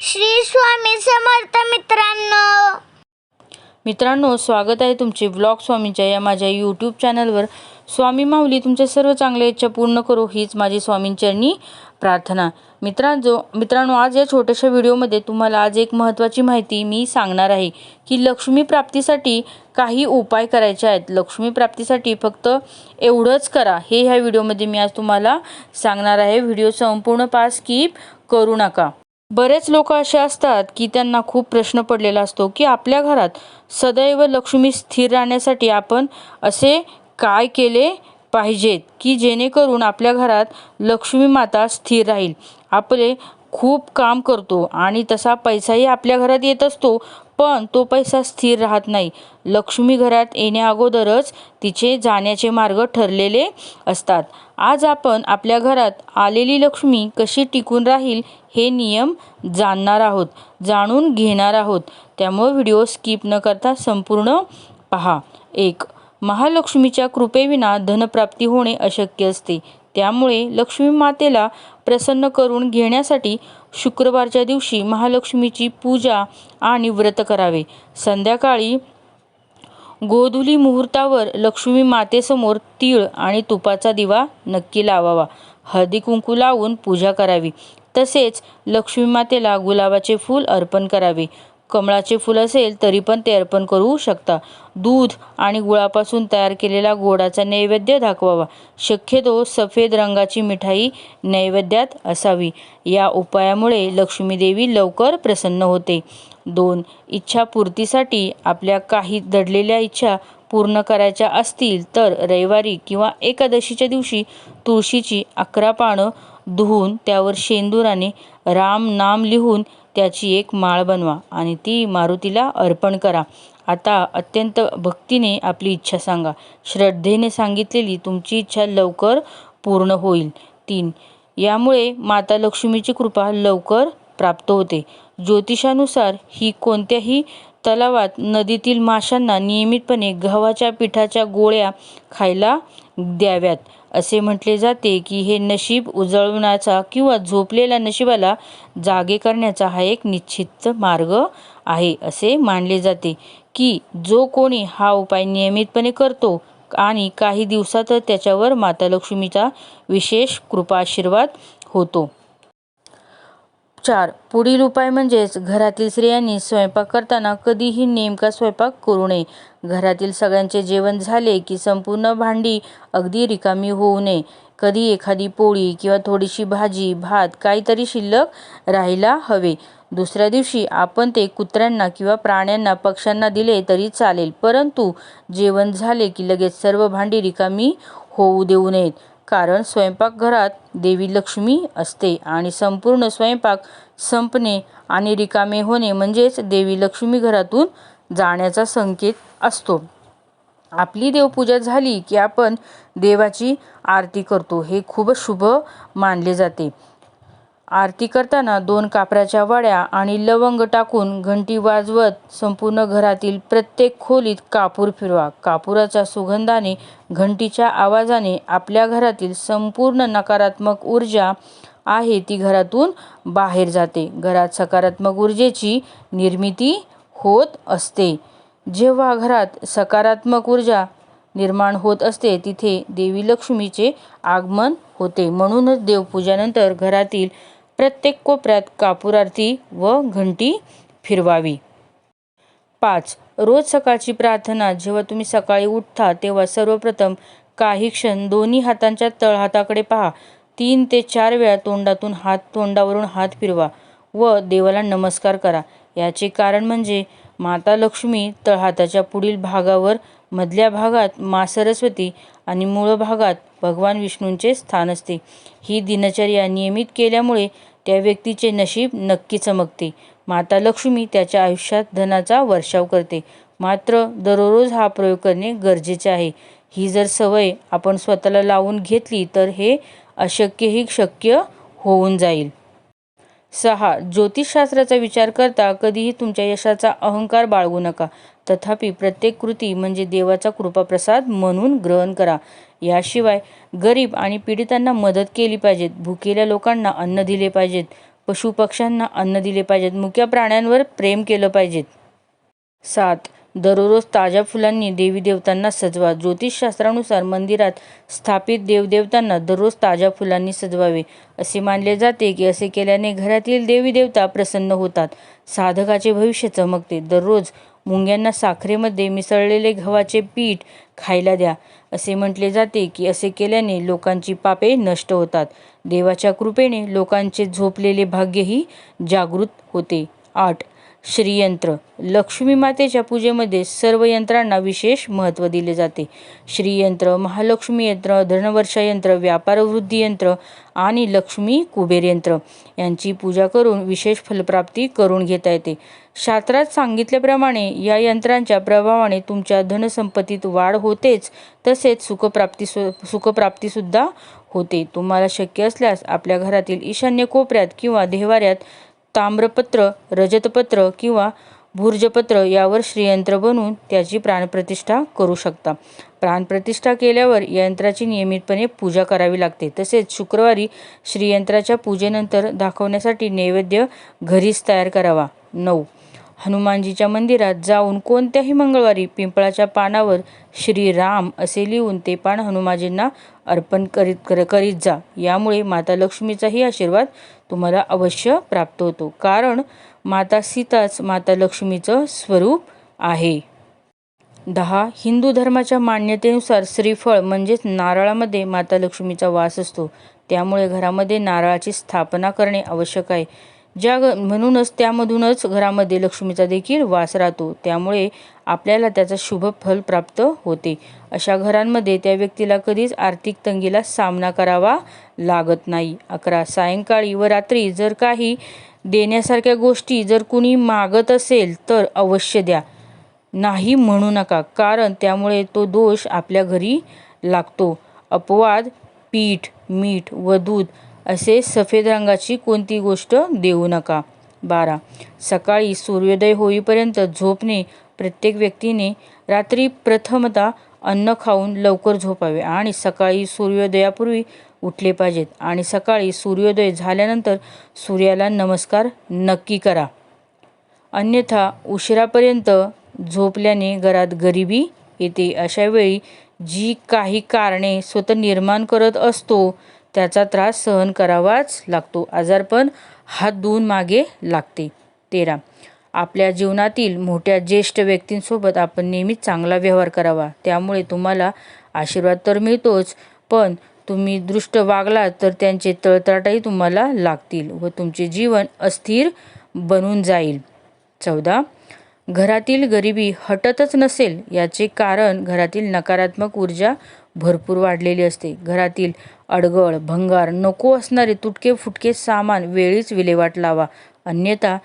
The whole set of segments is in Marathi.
श्री स्वामी समर्थ मित्रांनो. मित्रांनो स्वागत आहे तुमचे ब्लॉग स्वामींच्या या माझ्या यूट्यूब चॅनलवर स्वामी माऊली तुमच्या सर्व चांगल्या इच्छा पूर्ण करो हीच माझी स्वामींचरणी प्रार्थना. मित्रांजो मित्रांनो आज या छोट्याशा व्हिडिओमध्ये तुम्हाला आज एक महत्त्वाची माहिती मी सांगणार आहे की लक्ष्मी प्राप्तीसाठी काही उपाय करायचे आहेत. लक्ष्मी प्राप्तीसाठी फक्त एवढंच करा. हे ह्या व्हिडिओमध्ये मी आज तुम्हाला सांगणार आहे. व्हिडिओ संपूर्ण पास स्किप करू नका. बरेच लोक असे असतात की त्यांना खूप प्रश्न पडलेला असतो की आपल्या घरात सदैव लक्ष्मी स्थिर राहण्यासाठी आपण असे काय केले पाहिजेत की जेणेकरून आपल्या घरात लक्ष्मी माता स्थिर राहील. आपले खूप काम करतो आणि तसा पैसाही आपल्या घरात येत असतो. पण तो पैसा स्थिर राहत नाही. लक्ष्मी घरात येण्याअगोदरच तिचे जाण्याचे मार्ग ठरलेले असतात. आज आपण आपल्या घरात आलेली लक्ष्मी कशी टिकून राहील हे नियम जाणणार आहोत जाणून घेणार आहोत. त्यामुळे व्हिडिओ स्किप न करता संपूर्ण पहा. एक महालक्ष्मीच्या कृपेविना धनप्राप्ती होणे अशक्य असते. त्यामुळे लक्ष्मी मातेला प्रसन्न करून घेण्यासाठी शुक्रवारच्या दिवशी महालक्ष्मीची पूजा आणि व्रत करावे. संध्याकाळी गोधुली मुहूर्तावर लक्ष्मी मातेसमोर तीळ आणि तुपाचा दिवा नक्की लावावा. हळदी कुंकू लावून पूजा करावी. तसेच लक्ष्मी मातेला गुलाबाचे फूल अर्पण करावे. कमळाचे फूल असेल तरी पण ते अर्पण करू शकता. दूध आणि गुळापासून तयार केलेला गोडाचा नैवेद्य दाखवावा. शक्यतो सफेद रंगाची मिठाई नैवेद्यात असावी. या उपायामुळे लक्ष्मी देवी लवकर प्रसन्न होते. दोन इच्छापूर्तीसाठी आपल्या काही दडलेल्या इच्छा पूर्ण करायच्या असतील तर रविवारी किंवा एकादशीच्या दिवशी तुळशीची अकरा पानं धुवून त्यावर शेंदुराने राम नाम लिहून त्याची एक माळ बनवा आणि ती मारुतीला अर्पण करा. आता अत्यंत भक्तीने आपली इच्छा सांगा. श्रद्धेने सांगितलेली तुमची इच्छा लवकर पूर्ण होईल. तीन. यामुळे माता लक्ष्मीची कृपा लवकर प्राप्त होते. ज्योतिषानुसार ही कोणत्याही तलावात नदीतील माशांना नियमितपणे गव्हाच्या पिठाच्या गोळ्या खायला द्याव्यात. असे म्हटले जाते की हे नशीब उजळवण्याचा किंवा झोपलेल्या नशिबाला जागे करण्याचा हा एक निश्चित मार्ग आहे असे मानले जाते की जो कोणी हा उपाय नियमितपणे करतो आणि काही दिवसातच त्याच्यावर माता लक्ष्मीचा विशेष कृपा आशीर्वाद होतो. चार. पुढील उपाय म्हणजेच घरातील स्त्रियांनी स्वयंपाक करताना कधीही नेमका स्वयंपाक करू नये. घरातील सगळ्यांचे जेवण झाले की संपूर्ण भांडी अगदी रिकामी होऊ नये. कधी एखादी पोळी किंवा थोडीशी भाजी भात काहीतरी शिल्लक राहायला हवे. दुसऱ्या दिवशी आपण ते कुत्र्यांना किंवा प्राण्यांना पक्ष्यांना दिले तरी चालेल. परंतु जेवण झाले की लगेच सर्व भांडी रिकामी होऊ देऊ नयेत. कारण स्वयंपाकघरात देवी लक्ष्मी असते आणि संपूर्ण स्वयंपाक संपणे आणि रिकामे होणे म्हणजेच देवी लक्ष्मी घरातून जाण्याचा संकेत असतो. आपली देवपूजा झाली की आपण देवाची आरती करतो हे खूप शुभ मानले जाते. आरती करताना दोन कापराच्या वड्या आणि लवंग टाकून घंटी वाजवत संपूर्ण घरातील प्रत्येक खोलीत कापूर फिरवा. कापुराच्या सुगंधाने घंटीच्या आवाजाने आपल्या घरातील संपूर्ण नकारात्मक ऊर्जा आहे ती घरातून बाहेर जाते. घरात सकारात्मक ऊर्जेची निर्मिती होत असते. जेव्हा घरात सकारात्मक ऊर्जा निर्माण होत असते तिथे देवी लक्ष्मीचे आगमन होते. म्हणूनच देवपूजानंतर घरातील प्रत्येक कोपऱ्यात कापूर आरती व घंटी फिरवावी. पाच. रोज सकाळची प्रार्थना. जेव्हा तुम्ही सकाळी उठता तेव्हा सर्वप्रथम काही क्षण दोन्ही हातांच्या तळहाताकडे पहा. तीन ते चार वेळा तोंडातून हात तोंडावरून हात फिरवा व देवाला नमस्कार करा. याचे कारण म्हणजे माता लक्ष्मी तळहाताच्या पुढील भागावर मधल्या भागात मा सरस्वती आणि मूळ भागात भगवान विष्णूंचे स्थान असते. ही दिनचर्या नियमित केल्यामुळे त्या व्यक्तीचे नशीब नक्की चमकते. माता लक्ष्मी त्याच्या आयुष्यात धनाचा वर्षाव करते. मात्र दररोज हा प्रयोग करणे गरजेचे आहे. ही जर सवय आपण स्वतःला लावून घेतली तर हे अशक्यही शक्य होऊन जाईल. सहा ज्योतिषशास्त्राचा विचार करता कधीही तुमच्या यशाचा अहंकार बाळगू नका. तथापि प्रत्येक कृती म्हणजे देवाचा कृपाप्रसाद म्हणून ग्रहण करा. याशिवाय गरीब आणि पीडितांना मदत केली पाहिजेत. भुकेल्या लोकांना अन्न दिले पाहिजेत. पशुपक्ष्यांना अन्न दिले पाहिजेत. मुक्या प्राण्यांवर प्रेम केलं पाहिजेत. सात दररोज ताज्या फुलांनी देवी देवतांना सजवा. ज्योतिषशास्त्रानुसार मंदिरात स्थापित देवदेवतांना दररोज ताज्या फुलांनी सजवावे. असे मानले जाते की असे केल्याने घरातील देवी देवता प्रसन्न होतात. साधकाचे भविष्य चमकते. दररोज मुंग्यांना साखरेमध्ये मिसळलेले गव्हाचे पीठ खायला द्या. असे म्हटले जाते की असे केल्याने लोकांची पापे नष्ट होतात. देवाच्या कृपेने लोकांचे झोपलेले भाग्यही जागृत होते. आठ श्रीयंत्र. लक्ष्मी मातेच्या पूजेमध्ये सर्व यंत्रांना विशेष महत्त्व दिले जाते. श्रीयंत्र महालक्ष्मी यंत्र धनवर्षा यंत्र व्यापारवृद्धी यंत्र आणि लक्ष्मी कुबेर यंत्र. यांची पूजा करून विशेष फलप्राप्ती करून घेता येते. शास्त्रात सांगितल्याप्रमाणे या यंत्रांच्या प्रभावाने तुमच्या धनसंपत्तीत वाढ होतेच तसेच सुखप्राप्ती सु सुखप्राप्तीसुद्धा होते. तुम्हाला शक्य असल्यास आपल्या घरातील ईशान्य कोपऱ्यात किंवा देवाऱ्यात ताम्रपत्र रजतपत्र किंवा भुर्जपत्र यावर श्रीयंत्र बनवून त्याची प्राणप्रतिष्ठा करू शकता. प्राणप्रतिष्ठा केल्यावर या यंत्राची नियमितपणे पूजा करावी लागते. तसेच शुक्रवारी श्रीयंत्राच्या पूजेनंतर दाखवण्यासाठी नैवेद्य घरीच तयार करावा. नऊ. हनुमानजीच्या मंदिरात जाऊन कोणत्याही मंगळवारी पिंपळाच्या पानावर श्रीराम असे लिहून ते पान हनुमानजींना अर्पण करीत कर करीत जा. यामुळे माता लक्ष्मीचाही आशीर्वाद तुम्हाला अवश्य प्राप्त होतो. कारण माता सीताच माता लक्ष्मीचं स्वरूप आहे. दहा हिंदू धर्माच्या मान्यतेनुसार श्रीफळ म्हणजेच नारळामध्ये माता लक्ष्मीचा वास असतो. त्यामुळे घरामध्ये नारळाची स्थापना करणे आवश्यक आहे. ज्या म्हणूनच त्यामधूनच घरामध्ये लक्ष्मीचा देखील वास राहतो. त्यामुळे आपल्याला त्याचा शुभ फल प्राप्त होते. अशा घरांमध्ये त्या व्यक्तीला कधीच आर्थिक तंगीला सामना करावा लागत नाही. अकरा सायंकाळी व रात्री जर काही देण्यासारख्या गोष्टी जर कुणी मागत असेल तर अवश्य द्या. नाही म्हणू नका कारण त्यामुळे तो दोष आपल्या घरी लागतो. अपवाद पीठ मीठ व दूध असे सफेद रंगाची कोणती गोष्ट देऊ नका. बारा. सकाळी सूर्योदय होईपर्यंत झोपणे प्रत्येक व्यक्तीने. रात्री प्रथमतः अन्न खाऊन लवकर झोपावे आणि सकाळी सूर्योदयापूर्वी उठले पाहिजेत आणि सकाळी सूर्योदय झाल्यानंतर सूर्याला नमस्कार नक्की करा. अन्यथा उशिरापर्यंत झोपल्याने घरात गरिबी येते. अशावेळी जी काही कारणे स्वतः निर्माण करत असतो त्याचा त्रास सहन करावाच लागतो. आजारपण हात धुवून मागे लागते. तेरा. आपल्या जीवनातील मोठ्या ज्येष्ठ व्यक्तींसोबत आपण नेहमीच चांगला व्यवहार करावा. त्यामुळे तुम्हाला आशीर्वाद तर मिळतोच पण तुम्ही दृष्ट वागलात तर त्यांचे तळतळाटही तुम्हाला लागतील व तुमचे जीवन अस्थिर बनून जाईल. चौदा. घरातील गरिबी हटतच नसेल याचे कारण घरातील नकारात्मक ऊर्जा भरपूर वाढलेली असते. घरातील अडगळ भंगार नको असणारे तुटके फुटके सामान वेळीच विल्हेवाट लावा. अन्यथा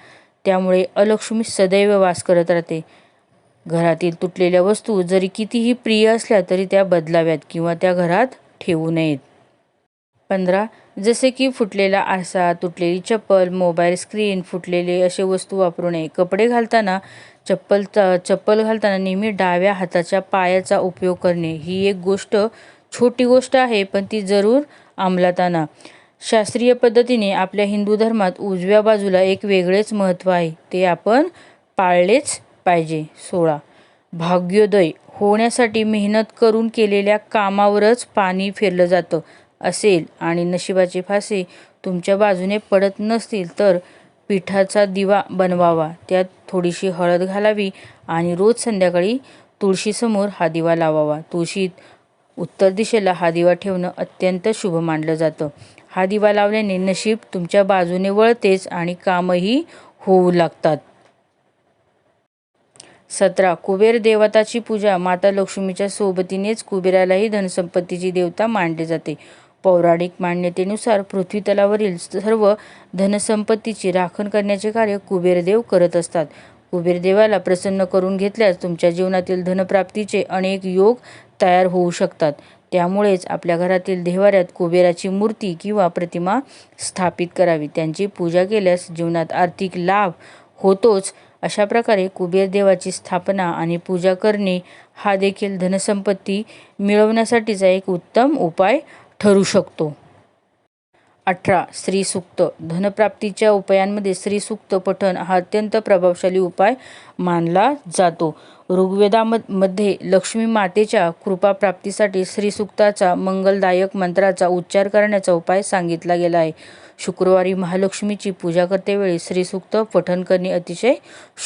त्यामुळे अलक्ष्मी सदैव वास करत राहते. घरातील तुटलेल्या वस्तू जरी कितीही प्रिय असल्या तरी त्या बदलाव्यात किंवा त्या घरात ठेवू नयेत. पंधरा जसे की फुटलेला आरसा तुटलेली चप्पल मोबाईल स्क्रीन फुटलेले असे वस्तू वापरू नये. कपडे घालताना चप्पल चप्पल घालताना नेहमी डाव्या हाताच्या पायाचा उपयोग करणे. ही एक गोष्ट छोटी गोष्ट आहे पण ती जरूर अंमलात आणा शास्त्रीय पद्धतीने आपल्या हिंदू धर्मात उजव्या बाजूला एक वेगळेच महत्त्व आहे. ते आपण पाळलेच पाहिजे. सोळा. भाग्योदय. होण्यासाठी मेहनत करून केलेल्या कामावरच पाणी फिरलं जातं. असेल आणि नशिबाचे फासे तुमच्या बाजूने पडत नसतील तर पिठाचा दिवा बनवावा. त्यात थोडीशी हळद घालावी आणि रोज संध्याकाळी तुळशीसमोर हा दिवा लावावा. तुळशीत उत्तर दिशेला हा दिवा ठेवणं अत्यंत शुभ मानलं जातं. हा दिवा लावल्याने नशीब तुमच्या बाजूने वळतेच आणि कामही होऊ लागतात. सतरा. कुबेर देवताची पूजा माता लक्ष्मीच्या सोबतीनेच कुबेरालाही धनसंपत्तीची देवता मानले जाते. पौराणिक मान्यतेनुसार पृथ्वीतलावरील सर्व धनसंपत्तीची राखण करण्याचे कार्य कुबेरदेव करत असतात. कुबेरदेवाला प्रसन्न करून घेतल्यास तुमच्या जीवनातील धनप्राप्तीचे अनेक योग तयार होऊ शकतात. त्यामुळेच आपल्या घरातील देवाऱ्यात कुबेराची मूर्ती किंवा प्रतिमा स्थापित करावी. त्यांची पूजा केल्यास जीवनात आर्थिक लाभ होतोच. अशा प्रकारे कुबेर देवाची स्थापना आणि पूजा करणे हा देखील धनसंपत्ती मिळवण्यासाठीचा एक उत्तम उपाय ठरू शकतो. अठरा श्रीसूक्त धनप्राप्तीच्या उपायांमध्ये श्रीसूक्त पठण हा अत्यंत प्रभावशाली उपाय मानला जातो. ऋग्वेदामध्ये लक्ष्मी मातेच्या कृपाप्राप्तीसाठी श्रीसूक्ताचा मंगलदायक मंत्राचा उच्चार करण्याचा उपाय सांगितला गेला आहे. शुक्रवारी महालक्ष्मीची पूजा करतेवेळी श्रीसूक्त पठण करणे अतिशय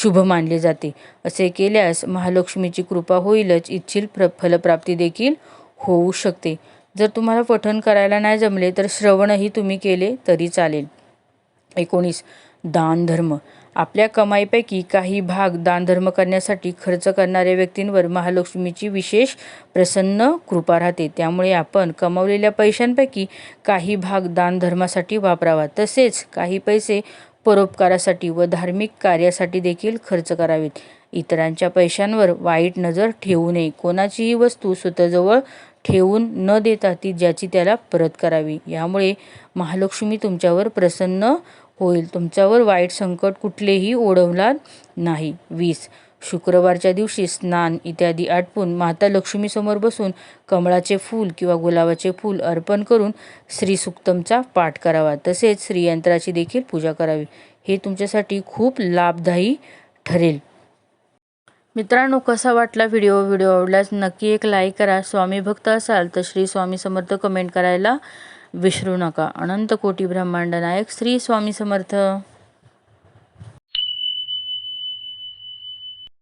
शुभ मानले जाते. असे केल्यास महालक्ष्मीची कृपा होईलच इच्छिल प्र फलप्राप्ती देखील होऊ शकते. जर तुम्हाला पठण करायला नाही जमले तर श्रवणही तुम्ही केले तरी चालेल. एकोणीस. दानधर्म. आपल्या कमाईपैकी काही भाग दानधर्म करण्यासाठी खर्च करणाऱ्या व्यक्तींवर महालक्ष्मीची विशेष प्रसन्न कृपा राहते. त्यामुळे आपण कमावलेल्या पैशांपैकी काही भाग दानधर्मासाठी वापरावा. तसेच काही पैसे परोपकारासाठी व धार्मिक कार्यासाठी देखील खर्च करावेत. इतरांच्या पैशांवर वाईट नजर ठेवू नये. कोणाचीही वस्तू स्वतःजवळ ठेवून न देता ती ज्याची त्याला परत करावी. यामुळे महालक्ष्मी तुमच्यावर प्रसन्न होईल. तुमच्यावर वाईट संकट कुठलेही ओढवणार नाही. वीस. शुक्रवारच्या दिवशी स्नान इत्यादी आटपून माता लक्ष्मीसमोर बसून कमळाचे फूल किंवा गुलाबाचे फूल अर्पण करून श्रीसुक्तमचा पाठ करावा. तसेच श्रीयंत्राची देखील पूजा करावी. हे तुमच्यासाठी खूप लाभदायी ठरेल. मित्रांनो कसा वाटला व्हिडिओ? व्हिडिओ आवडल्यास नक्की एक लाईक करा. स्वामी भक्त असाल तर श्री स्वामी समर्थ कमेंट करायला विसरू नका. अनंत कोटी ब्रह्मांड नायक श्री स्वामी समर्थ.